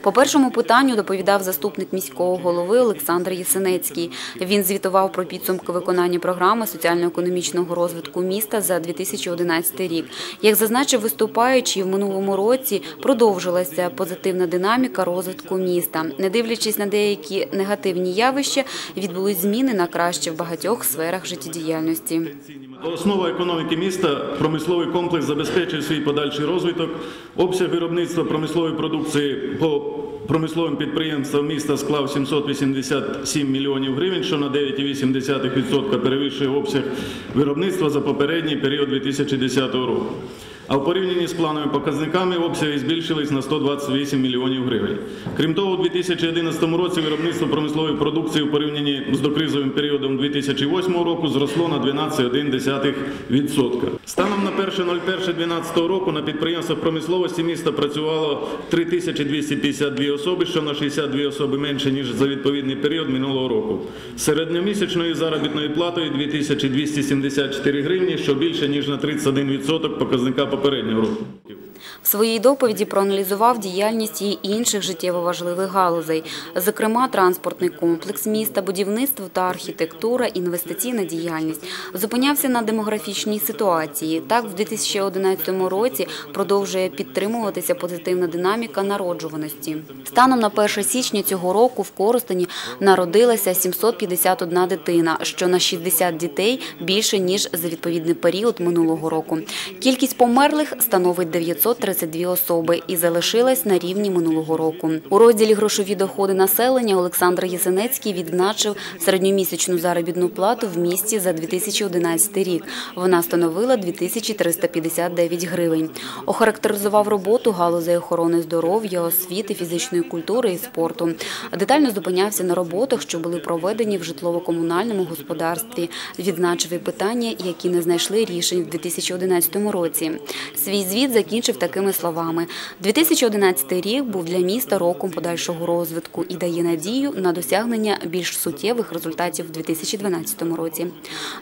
По першому питанню доповідав заступник міського голови Олександр Єсенецький. Він звітував про підсумки виконання програми соціально-економічного розвитку міста за 2011 рік. Як зазначив виступаючий, в минулому році продовжилася позитивна динаміка розвитку міста. Не дивлячись на деякі негативні явища, відбулись зміни на краще в багатьох сферах життєдіяльності. Основа економіки міста промисловий комплекс забезпечує свій подальший розвиток. Обсяг виробництва промислової продукції по промисловим підприємствам міста склав 787 мільйонів гривень, що на 9,8% перевищує обсяг виробництва за попередній період 2010 року. А в порівнянні з плановими показниками обсяги збільшились на 128 мільйонів гривень. Крім того, у 2011 році виробництво промислової продукції в порівнянні з докризовим періодом 2008 року зросло на 12,1%. Станом на 1.01.2012 року на підприємствах промисловості міста працювало 3252 особи, що на 62 особи менше, ніж за відповідний період минулого року. Середньомісячною заробітною платою 2274 гривні, що більше, ніж на 31% показника попереднього року. В своїй доповіді проаналізував діяльність і інших життєво важливих галузей, зокрема транспортний комплекс міста, будівництво та архітектура, інвестиційна діяльність. Зупинявся на демографічній ситуації. Так, в 2011 році продовжує підтримуватися позитивна динаміка народжуваності. Станом на 1 січня цього року в Коростені народилася 751 дитина, що на 60 дітей більше ніж за відповідний період минулого року. Кількість померлих становить 932 особи і залишилась на рівні минулого року. У розділі грошові доходи населення Олександр Єсенецький відзначив середньомісячну заробітну плату в місті за 2011 рік. Вона становила 2359 гривень. Охарактеризував роботу галузей охорони здоров'я, освіти, фізичної культури і спорту. Детально зупинявся на роботах, що були проведені в житлово-комунальному господарстві. Відзначив і питання, які не знайшли рішень в 2011 році. Свій звіт закінчив такими словами: 2011 рік був для міста роком подальшого розвитку і дає надію на досягнення більш суттєвих результатів в 2012 році.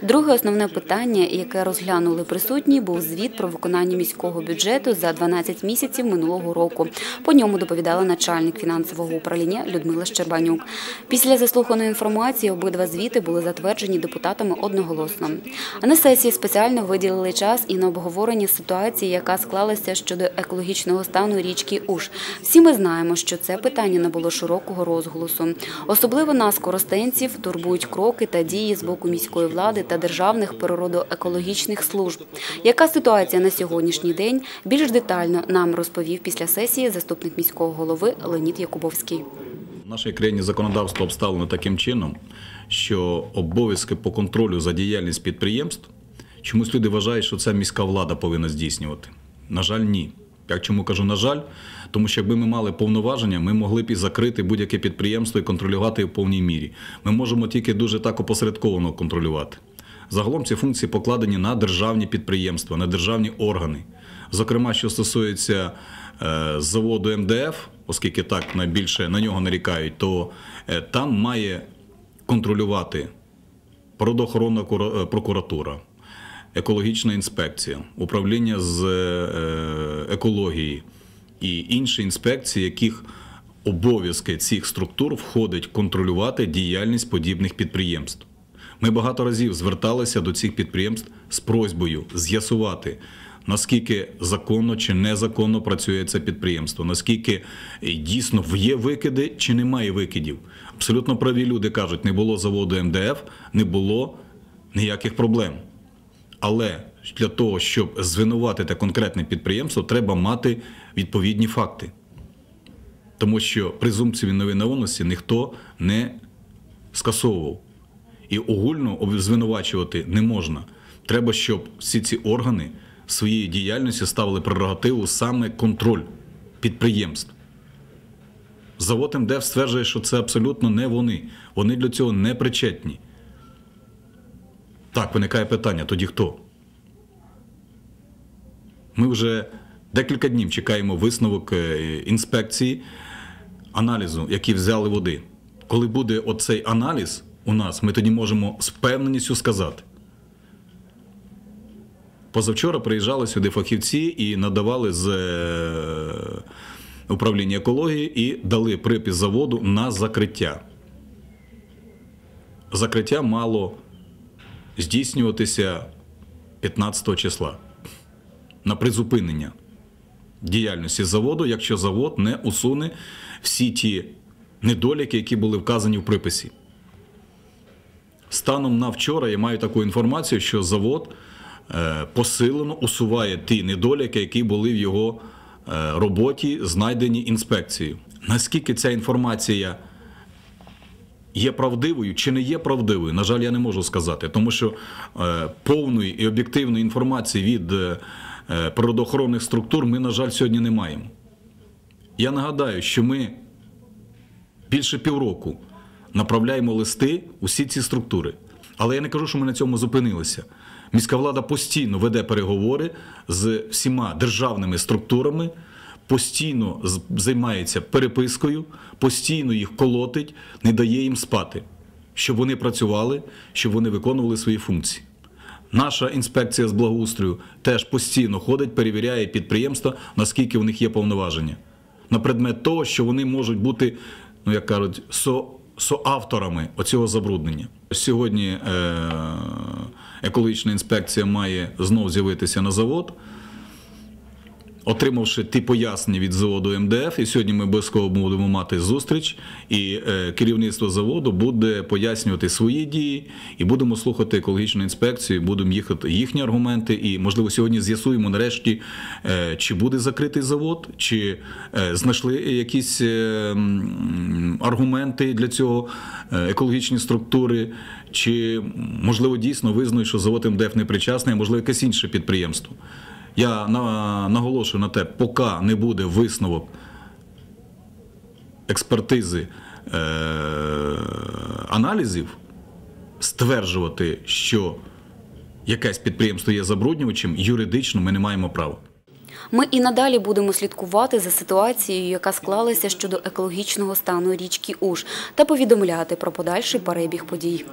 Друге основне питання, яке розглянули присутні, був звіт про виконання міського бюджету за 12 місяців минулого року. По ньому доповідала начальник фінансового управління Людмила Щербанюк. Після заслуханої інформації обидва звіти були затверджені депутатами одноголосно. На сесії спеціально виділили час і на обговорення ситуації, яка склалася щодо екологічного стану річки Уж. Всі ми знаємо, що це питання набуло широкого розголосу. Особливо нас, коростенців, турбують кроки та дії з боку міської влади та державних природоекологічних служб. Яка ситуація на сьогоднішній день більш детально нам розповів після сесії заступник міського голови Леонід Якубовський. В нашій країні законодавство обставлено таким чином, що обов'язки по контролю за діяльність підприємств чомусь люди вважають, що це міська влада повинна здійснювати. На жаль, ні. Я чому кажу, на жаль, тому що якби ми мали повноваження, ми могли б і закрити будь-яке підприємство і контролювати в повній мірі. Ми можемо тільки дуже так опосередковано контролювати. Загалом ці функції покладені на державні підприємства, на державні органи. Зокрема, що стосується е, заводу МДФ, оскільки так найбільше на нього нарікають, то е, там має контролювати природоохоронна е, прокуратура, екологічна інспекція, управління з е, екології і інші інспекції, яких обов'язки цих структур входить контролювати діяльність подібних підприємств. Ми багато разів зверталися до цих підприємств з просьбою з'ясувати, наскільки законно чи незаконно працює це підприємство, наскільки дійсно є викиди чи немає викидів. Абсолютно праві люди кажуть, не було заводу МДФ, не було ніяких проблем. Але для того, щоб звинуватити конкретне підприємство, треба мати відповідні факти. Тому що презумпцію невиновності ніхто не скасовував. І огульно звинувачувати не можна. Треба, щоб всі ці органи своєї діяльності ставили прерогативу саме контроль підприємств. Завод МДФ стверджує, що це абсолютно не вони. Вони для цього не причетні. Так, виникає питання: тоді хто? Ми вже декілька днів чекаємо висновок е, інспекції аналізу, який взяли води. Коли буде оцей аналіз у нас, ми тоді можемо з впевненістю сказати. Позавчора приїжджали сюди фахівці і надавали з е, управління екології і дали припис заводу на закриття. Закриття мало здійснюватися 15 числа на призупинення діяльності заводу, якщо завод не усуне всі ті недоліки, які були вказані в приписі. Станом на вчора я маю таку інформацію, що завод е, посилено усуває ті недоліки, які були в його е, роботі, знайдені інспекцією. Наскільки ця інформація є правдивою чи не є правдивою, на жаль, я не можу сказати, тому що е, повної і об'єктивної інформації від е, е, природоохоронних структур ми, на жаль, сьогодні не маємо. Я нагадаю, що ми більше півроку направляємо листи у всі ці структури. Але я не кажу, що ми на цьому зупинилися. Міська влада постійно веде переговори з всіма державними структурами, постійно займається перепискою, постійно їх колотить, не дає їм спати, щоб вони працювали, щоб вони виконували свої функції. Наша інспекція з благоустрою теж постійно ходить, перевіряє підприємства, наскільки в них є повноваження. На предмет того, що вони можуть бути, ну як кажуть, со, соавторами оцього забруднення. Сьогодні е, екологічна інспекція має знов з'явитися на завод отримавши ті пояснення від заводу МДФ, і сьогодні ми обов'язково будемо мати зустріч, і е, керівництво заводу буде пояснювати свої дії, і будемо слухати екологічну інспекцію, будемо їхати їхні аргументи. І можливо сьогодні з'ясуємо нарешті, е, чи буде закритий завод, чи е, знайшли якісь аргументи для цього екологічні структури. Чи можливо дійсно визнають, що завод МДФ не причасний, а можливо якесь інше підприємство. Я на, наголошую на те, поки не буде висновок експертизи е, аналізів, стверджувати, що якесь підприємство є забруднювачем, юридично ми не маємо права. Ми і надалі будемо слідкувати за ситуацією, яка склалася щодо екологічного стану річки Уж, та повідомляти про подальший перебіг подій.